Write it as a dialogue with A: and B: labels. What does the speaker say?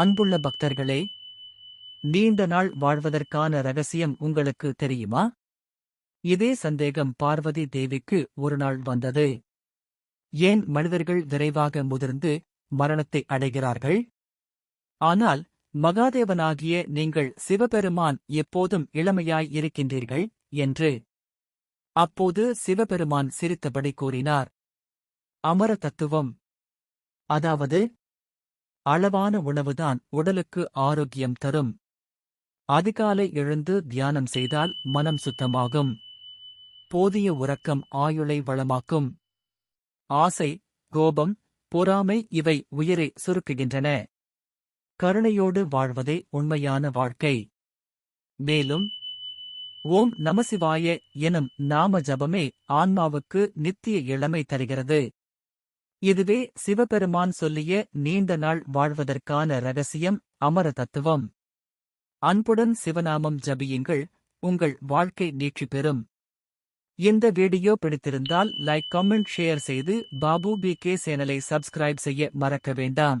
A: அன்புள்ள பக்தர்களே நீண்ட நாள் வாழ்வதற்கான ரகசியம் உங்களுக்கு தெரியுமா? இதே சந்தேகம் பார்வதி தேவிக்கு ஒரு நாள் வந்தது. ஏன் மனிதர்கள் விரைவாக முதிர்ந்து மரணத்தை அடைகிறார்கள்? ஆனால் மகாதேவனாகிய நீங்கள் சிவபெருமான் எப்போதும் இளமையாய் இருக்கின்றீர்கள் என்று. அப்போது சிவபெருமான் சிரித்தபடி கூறினார். அமர தத்துவம் அதாவது அளவான உணவுதான் உடலுக்கு ஆரோக்கியம் தரும். அதிகாலை எழுந்து தியானம் செய்தால் மனம் சுத்தமாகும். போதிய உறக்கம் ஆயுளை வளமாக்கும். ஆசை கோபம் பொறாமை இவை உயிரை சுருக்குகின்றன. கருணையோடு வாழ்வதே உண்மையான வாழ்க்கை. மேலும் ஓம் நமசிவாய எனும் நாம ஜபமே ஆன்மாவுக்கு நித்திய இளமை தருகிறது. இதுவே சிவபெருமான் சொல்லிய நீண்ட நாள் வாழ்வதற்கான ரகசியம் அமர தத்துவம். அன்புடன் சிவநாமம் ஜபியுங்கள் உங்கள் வாழ்க்கை நீட்சி பெறும். இந்த வீடியோ பிடித்திருந்தால் லைக் கமெண்ட் ஷேர் செய்து பாபு பி கே சேனலை சப்ஸ்கிரைப் செய்ய மறக்க வேண்டாம்.